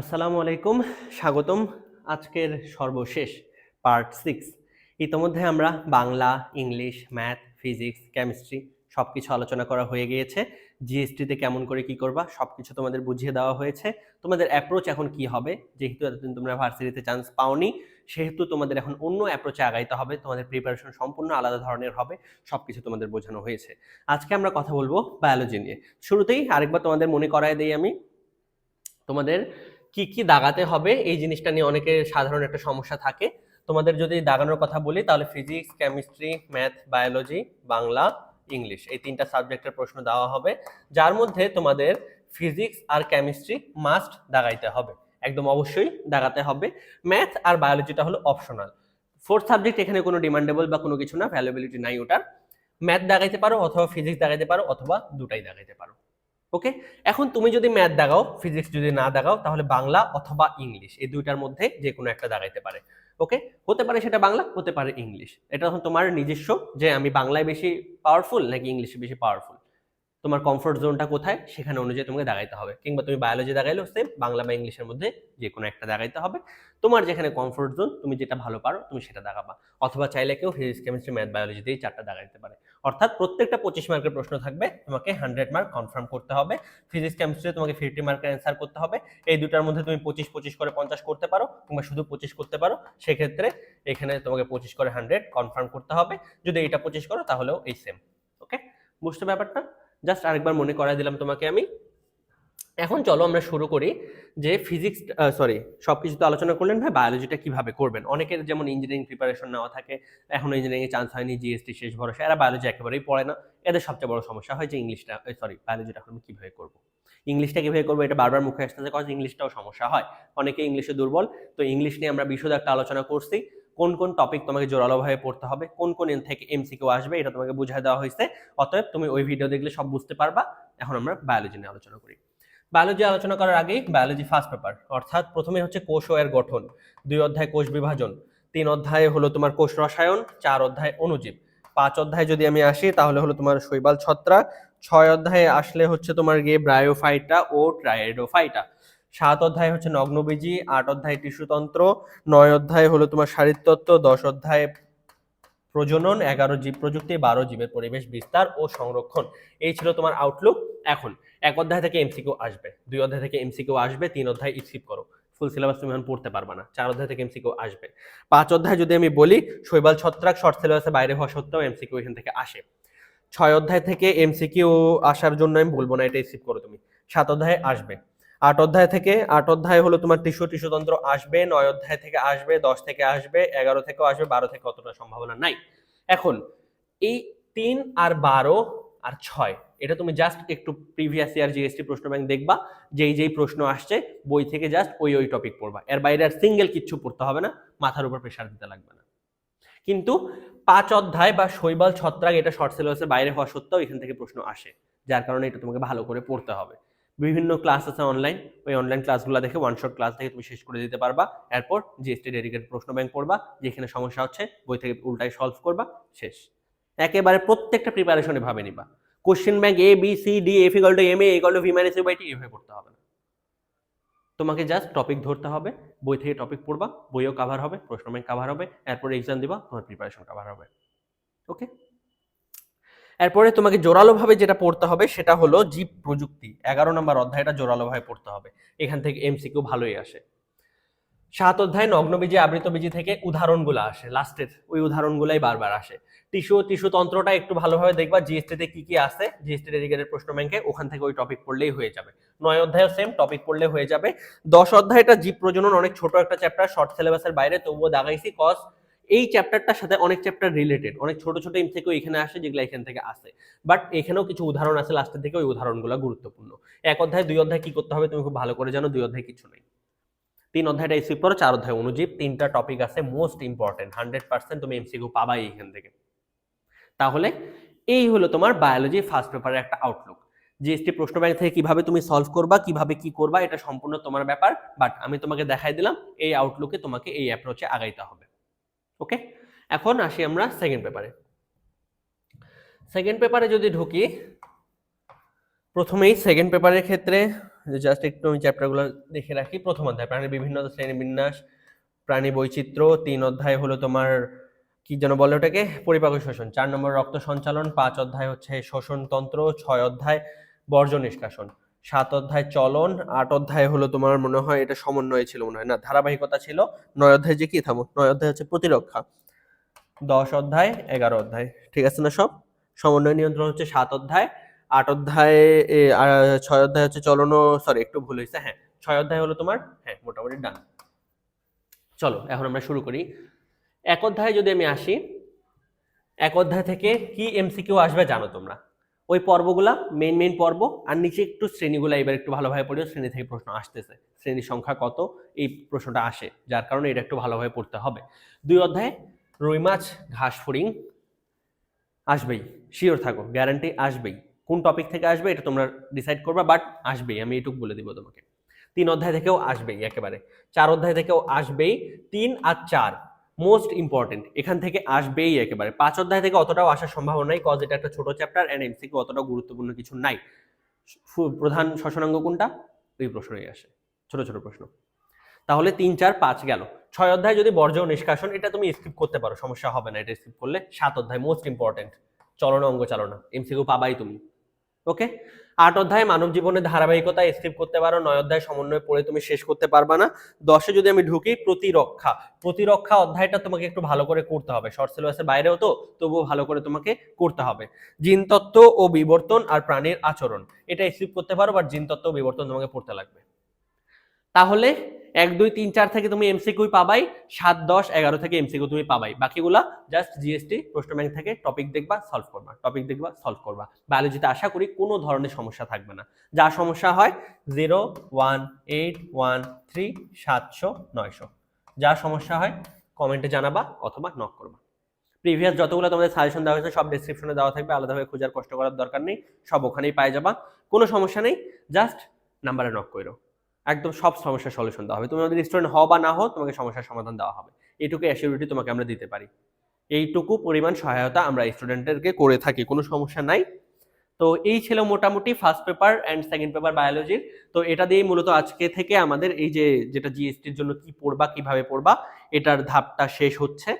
আসসালামু আলাইকুম, স্বাগতম আজকের সর্বশেষ পার্ট সিক্স ইতোমধ্যে আমরা Bangla, English, math, physics, chemistry সব কিছু আলোচনা করা হয়ে গিয়েছে। জিএসটিতে কেমন করে কি করবা সব কিছু তোমাদের বুঝিয়ে দেওয়া হয়েছে। তোমাদের অ্যাপ্রোচ এখন কি হবে? যেহেতু এতদিন তোমরা ভার্সিটিতে চান্স পাওনি, সেহেতু তোমাদের এখন অন্য অ্যাপ্রোচে আগাইতে হবে। তোমাদের প্রিপারেশন সম্পূর্ণ আলাদা ধরনের হবে সব কিছু তোমাদের বোঝানো হয়েছে। আজকে আমরা কথা বলব বায়োলজি নিয়ে। শুরুতেই আরেকবার তোমাদের মনে করায় দেই আমি, তোমাদের কি কি দাগাতে হবে? এই জিনিসটা নিয়ে অনেকের সাধারণ একটা সমস্যা থাকে। তোমাদের যদি দাগানোর কথা বলি, তাহলে physics chemistry math biology Bangla English এই তিনটা সাবজেক্টের প্রশ্ন দেওয়া হবে। যার মধ্যে তোমাদের ফিজিক্স আর কেমিস্ট্রি মাস্ট দাগাইতে হবে। একদম অবশ্যই দাগাতে হবে। ম্যাথ আর বায়োলজিটা হলো অপশনাল ফোর্থ সাবজেক্ট এখানে কোনো ডিমান্ডেবল বা কোনো কিছু না ভ্যালুবিলিটি নাই ওটার। ম্যাথ দাগাইতে পারো, অথবা ফিজিক্স দাগাইতে পারো, অথবা দুটাই দাগাইতে পারো। ওকে এখন তুমি যদি ম্যাথ দাগাও ফিজিক্স যদি না দাগাও তাহলে বাংলা অথবা ইংলিশ এই দুইটার মধ্যে যে কোনো একটা দাগাইতে পারে। ওকে হতে পারে সেটা বাংলা, হতে পারে ইংলিশ এটা তখন তোমার নিজস্ব যে আমি বাংলায় বেশি পাওয়ারফুল নাকি ইংলিশে বেশি পাওয়ারফুল তোমার কমফোর্ট জোনটা কোথায়? সেখানে অনুযায়ী তোমাকে দাগাইতে হবে। কিংবা তুমি বায়োলজি দাগাইলেও সেম বাংলা বা ইংলিশের মধ্যে যে কোনো একটা দাগাইতে হবে। তোমার যেখানে কমফোর্ট জোন তুমি যেটা ভালো পারো, তুমি সেটা দাগাবা। অথবা চাইলে কেউ ফিজিক্স কেমিস্ট্রি ম্যাথ বায়োলজি দিয়ে চারটা দাগাইতে পারে। অর্থাৎ প্রত্যেকটা পঁচিশ মার্কের প্রশ্ন থাকবে, তোমাকে হান্ড্রেড মার্ক কনফার্ম করতে হবে। ফিজিক্স কেমিস্ট্রি তোমাকে ফিফটি মার্কের অ্যান্সার করতে হবে। এই দুটার মধ্যে তুমি পঁচিশ পঁচিশ করে পঞ্চাশ করতে পারো, কিংবা শুধু পঁচিশ করতে পারো, সেক্ষেত্রে এখানে তোমাকে পঁচিশ করে হান্ড্রেড কনফার্ম করতে হবে। যদি এটা পঁচিশ করো, তাহলেও এই সেম ওকে বুঝতে ব্যাপারটা? জাস্ট আরেকবার মনে করাই দিলাম তোমাকে আমি। এখন চলো আমরা শুরু করি যে ফিজিক্স সরি সব কিছু তো আলোচনা করলেন ভাই বায়োলজিটা কীভাবে করবেন? অনেকের যেমন ইঞ্জিনিয়ারিং প্রিপারেশন নেওয়া থাকে, এখন ইঞ্জিনিয়ারিং এ চান্স হয়নি জিএসটি শেষ, ভরসা, এরা বায়োলজি একেবারেই পড়ে না। এদের সবচেয়ে বড় সমস্যা হয় যে ইংলিশটা সরি বায়োলজিটা এখন কীভাবে করব? ইংলিশটা কীভাবে করব এটা বারবার মুখে আসতেছে কজ ইংলিশটাও সমস্যা হয়। অনেকে ইংলিশে দুর্বল, তো ইংলিশ নিয়ে আমরা বিশদ একটা আলোচনা করছি। কোন কোন টপিক তোমাকে জোরালোভাবে পড়তে হবে, কোন কোন থেকে এমসিকিউ আসবে, এটা তোমাকে বুঝাই দেওয়া হয়েছে। অতএব তুমি ওই ভিডিও দেখলে সব বুঝতে পারবা। এখন আমরা বায়োলজি নিয়ে আলোচনা করি। বায়োলজি আলোচনা করার আগেই বায়োলজি ফার্স্ট পেপার অর্থাৎ প্রথমে হচ্ছে কোষ ও এর গঠন, দুই অধ্যায় কোষ বিভাজন, তিন অধ্যায় হলো তোমার কোষ রসায়ন, চার অধ্যায় অনুজীব পাঁচ অধ্যায় যদি আমি আসি, তাহলে হলো তোমার শৈবাল ছত্রাক, ছয় অধ্যায়ে আসলে হচ্ছে তোমার গিয়ে ব্রায়োফাইটা ও ট্রাইডোফাইটা সাত অধ্যায় হচ্ছে নগ্নবীজি, আট অধ্যায় টিস্যুতন্ত্র, নয় অধ্যায় হলো তোমার শারীরতত্ত্ব, দশ অধ্যায় প্রজনন, এগারো জীব প্রযুক্তি, বারো জীবের পরিবেশ বিস্তার ও সংরক্ষণ। এই ছিল তোমার আউটলুক এখন, এক অধ্যায় থেকে এমসিকিউ আসবে, দুই অধ্যায় থেকে এমসিকিউ আসবে, তিন অধ্যায় স্কিপ করো। ফুল সিলেবাস তুমি এখন পড়তে পারবা না, চার অধ্যায় থেকে এমসিকিউ আসবে। পাঁচ অধ্যায় যদি আমি বলি, শৈবাল ছত্রাক শর্ট সিলেবাসে বাইরে হওয়া সত্ত্বেও এমসিকিউ এখান থেকে আসে। ছয় অধ্যায় থেকে এমসিকিউ আসার জন্য আমি বলব না এটা স্কিপ করো তুমি। সাত অধ্যায়ে আসবে। আট অধ্যায় থেকে, আট অধ্যায় হলো তোমার টিস্যু টিস্যুতন্ত্র আসবে, নয় অধ্যায় থেকে আসবে, দশ থেকে আসবে, এগারো থেকেও আসবে, বারো থেকে অতটা সম্ভাবনা নাই। এখন, এই তিন আর বারো আর ছয়, এটা তুমি জাস্ট একটু প্রিভিয়াস ইয়ার জিএসটি প্রশ্ন ব্যাংক দেখবা, যেই যেই প্রশ্ন আসছে, বই থেকে জাস্ট ওই ওই টপিক পড়বা। এর বাইরে আর সিঙ্গেল কিচ্ছু পড়তে হবে না, মাথার উপর প্রেশার দিতে লাগবে না। কিন্তু পাঁচ অধ্যায় বা শৈবাল ছত্রাক, এটা শর্ট সিলেবাসের বাইরে হওয়া সত্ত্বেও এখান থেকে প্রশ্ন আসে, যার কারণে এটা তোমাকে ভালো করে পড়তে হবে। বিভিন্ন ক্লাস আছে অনলাইন ওই অনলাইন ক্লাসগুলো দেখে ওয়ান শট ক্লাস থেকে তুমি শেষ করে দিতে পারবা। এরপর জিএসটি ডেডিকেট প্রশ্ন ব্যাংক পড়বা, যেখানে সমস্যা হচ্ছে বই থেকে উল্টাই সলভ করবা, শেষ। একেবারে প্রত্যেকটা প্রিপারেশনে ভাবে নিবা। Question bank A B C D F equal to M A equal to V minus U by T এভাবে করতে হবে না। তোমাকে জাস্ট টপিক ধরতে হবে, বই থেকে টপিক পড়বা, বইও কাভার হবে, প্রশ্ন ব্যাংক কাভার হবে, এরপর এক্সাম দিবা, তোমার প্রিপারেশন কাভার হবে। ওকে এরপরে তোমাকে জোরালোভাবে যেটা পড়তে হবে সেটা হলো জীব প্রযুক্তি। এগারো নম্বর অধ্যায়টা জোরালোভাবে পড়তে হবে। এখান থেকে এমসিকিউ ভালোই আসে। সাত অধ্যায় নগ্নবীজি আবৃতবীজি থেকে উদাহরণগুলো আসে। লাস্টের ওই উদাহরণগুলাই বারবার আসে। টিস্যু টিস্যু তন্ত্রটা একটু ভালোভাবে দেখবা। জিএসটিতে কি কি আছে জিএসটি ডেডিকেটেড প্রশ্ন ব্যাংকে ওখান থেকে ওই টপিক পড়লেই হয়ে যাবে। নয় অধ্যায়ও সেম টপিক পড়লে হয়ে যাবে। দশ অধ্যায়টা জীব প্রজনন, অনেক ছোট একটা চ্যাপ্টার শর্ট সিলেবাসের বাইরে। তবুও দাগাইছি কজ এই চ্যাপ্টারটার সাথে অনেক চ্যাপ্টার রিলেটেড অনেক ছোট ছোট এম থেকেও এখানে আসে, যেগুলো এখান থেকে আসে। বাট এখানেও কিছু উদাহরণ আছে লাস্টের থেকে ওই উদাহরণগুলো গুরুত্বপূর্ণ। এক অধ্যায়, দুই অধ্যায় কি করতে হবে, তুমি খুব ভালো করে জানো, দুই অধ্যায় কিছু নেই। তিন অধ্যায়টা স্কিপ করো, চার অধ্যায় অনুজীব, তিনটা টপিক আছে মোস্ট ইম্পর্টেন্ট হান্ড্রেড পার্সেন্ট তুমি এমসিকিউ পাবাই এখান থেকে। তাহলে এই হলো তোমার বায়োলজি ফার্স্ট পেপারের একটা আউটলুক জিএসটি প্রশ্ন ব্যাংক থেকে কীভাবে তুমি সলভ করবা, কীভাবে কি করবা, এটা সম্পূর্ণ তোমার ব্যাপার। বাট আমি তোমাকে দেখাই দিলাম, এই আউটলুকে তোমাকে এই অ্যাপ্রোচে আগাইতে হবে। ওকে? এখন আসি আমরা সেকেন্ড পেপারে সেকেন্ড পেপারে যদি ঢুকি, প্রথমেই সেকেন্ড পেপারের ক্ষেত্রে জাস্ট একটু আমি চ্যাপ্টারগুলো দেখে রাখি, প্রথম অধ্যায়, প্রাণীর বিভিন্ন শ্রেণীবিন্যাস প্রাণী বৈচিত্র্য, তিন অধ্যায় হলো তোমার কি যেন বলে ওটাকে? পরিপাক শোষণ। চার নম্বর রক্ত সঞ্চালন, পাঁচ অধ্যায় হচ্ছে শোষণতন্ত্র, ছয় অধ্যায় বর্জ্য নিষ্কাশন। সাত অধ্যায় চলন, আট অধ্যায় হলো তোমার মনে হয় এটা সমন্বয় ছিল মনে হয়। না, ধারাবাহিকতা ছিল, নয় অধ্যায় যে কি থামো, নয় অধ্যায় হচ্ছে প্রতিরক্ষা, দশ অধ্যায়, এগারো অধ্যায়, ঠিক আছে না সব? সমন্বয় নিয়ন্ত্রণ হচ্ছে সাত অধ্যায়, আট অধ্যায় ছয় অধ্যায় হচ্ছে চলন সরি একটু ভুল হয়েছে হ্যাঁ ছয় অধ্যায় হলো তোমার হ্যাঁ মোটামুটি ডান চলো, এখন আমরা শুরু করি। এক অধ্যায়ে যদি আমি আসি, এক অধ্যায় থেকে কি এমসিকিউ আসবে জানো তোমরা? ওই পর্বগুলা মেন মেন পর্ব, আর নিচে একটু শ্রেণীগুলো এবার একটু ভালোভাবে পড়িও, শ্রেণি থেকে প্রশ্ন আসতেছে। শ্রেণির সংখ্যা কত? এই প্রশ্নটা আসে, যার কারণে এটা একটু ভালোভাবে পড়তে হবে। দুই অধ্যায়, রুই মাছ, ঘাস ফড়িং আসবেই শিওর থাকো গ্যারান্টি আসবেই। কোন টপিক থেকে আসবে এটা তোমরা ডিসাইড করবা বাট আসবেই, আমি এটুকু বলে দিব তোমাকে। তিন অধ্যায় থেকেও আসবেই একেবারে। চার অধ্যায় থেকেও আসবেই, তিন আর চার। মোস্ট ইম্পর্টেন্ট এখান থেকে আসবেই একেবারে। পাঁচ অধ্যায় থেকে অতটাও আসার সম্ভাবনা নাই কজ এটা একটা ছোট চ্যাপ্টার অ্যান্ড এমসিকিউ অতটাও গুরুত্বপূর্ণ কিছু নাই। প্রধান শ্বসনাঙ্গ কোনটা? ওই প্রশ্নই আসে। ছোট ছোট প্রশ্ন। তাহলে তিন, চার, পাঁচ গেল। ছয় অধ্যায় যদি বর্জ্য নিষ্কাশন, এটা তুমি স্কিপ করতে পারো, সমস্যা হবে না, এটা স্কিপ করলে সাত অধ্যায় মোস্ট ইম্পর্টেন্ট চলনা অঙ্গ চালনা এমসিকিউ পাবাই তুমি। ওকে আট অধ্যায় মানব জীবনের ধারাবাহিকতা স্কিপ করতে পারো, নয় অধ্যায় সমন্বয় পড়ে তুমি শেষ করতে পারবা না। দশে যদি আমি ঢুকি, প্রতিরক্ষা। প্রতিরক্ষা অধ্যায়টা তোমাকে একটু ভালো করে করতে হবে। শর্ট সিলেবাসের বাইরেও তো, তবুও ভালো করে তোমাকে করতে হবে। জিনতত্ত্ব ও বিবর্তন আর প্রাণীর আচরণ। এটা স্কিপ করতে পারো বাট জিনতত্ত্ব ও বিবর্তন তোমাকে পড়তে লাগবে। তাহলে এক, দুই, তিন, চার থেকে তুমি এমসিকিউ পাবাই, সাত, দশ, এগারো থেকে এমসিকিউ তুমি পাবাই। বাকিগুলা জাস্ট জিএসটি প্রশ্ন ব্যাংক থেকে টপিক দেখবা সলভ করবা। টপিক দেখবা সলভ করবা। বায়োলজিতে আশা করি কোনো ধরনের সমস্যা থাকবে না। যা সমস্যা হয় zero one eight one three সাতশো, নয়শো। যা সমস্যা হয় কমেন্টে জানাবা অথবা নক করবা। প্রিভিয়াস যতগুলো তোমাদের সাজেশন দেওয়া হয়েছে সব ডিসক্রিপশনে দেওয়া থাকবে। আলাদাভাবে খোঁজার কষ্ট করার দরকার নেই। সব ওখানেই পাই যাবা। কোনো সমস্যা নেই। জাস্ট নাম্বারে নক করো একদম সব সমস্যার সলিউশন দেওয়া হবে। তুমি আমাদের স্টুডেন্ট হও বা না হও, তোমাকে সমস্যার সমাধান দেওয়া হবে। এইটুকু অ্যাসিউরিটি তোমাকে আমরা দিতে পারি। এইটুকু পরিমাণ সহায়তা আমরা স্টুডেন্টদেরকে করে থাকি, কোনো সমস্যা নাই। তো এই ছিল মোটামুটি first paper and second paper বায়োলজির তো এটা দিয়েই মূলত আজকে থেকে আমাদের এই যে, যেটা জিএসটির জন্য কি পড়বা, কীভাবে পড়বা, এটার ধাপটা শেষ হচ্ছে।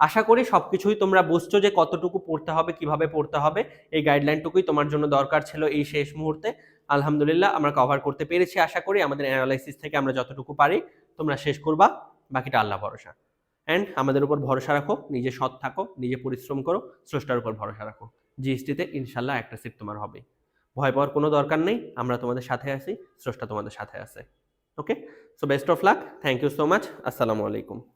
আশা করি সব কিছুই তোমরা বুঝছ যে কতটুকু পড়তে হবে, কীভাবে পড়তে হবে। এই গাইডলাইনটুকুই তোমার জন্য দরকার ছিল এই শেষ মুহূর্তে। আলহামদুলিল্লাহ, আমরা কভার করতে পেরেছি আশা করি। আমাদের অ্যানালাইসিস থেকে আমরা যতটুকু পারি, তোমরা শেষ করবা, বাকিটা আল্লাহ ভরসা। অ্যান্ড আমাদের উপর ভরসা রাখো, নিজে সৎ থাকো, নিজে পরিশ্রম করো, স্রষ্টার উপর ভরসা রাখো। জিএসটিতে ইনশাল্লাহ একটা সিট তোমার হবে। ভয় পাওয়ার কোনো দরকার নেই, আমরা তোমাদের সাথে আছি, স্রষ্টা তোমাদের সাথে আছে। Okay so best of luck thank you so much আসসালামু আলাইকুম।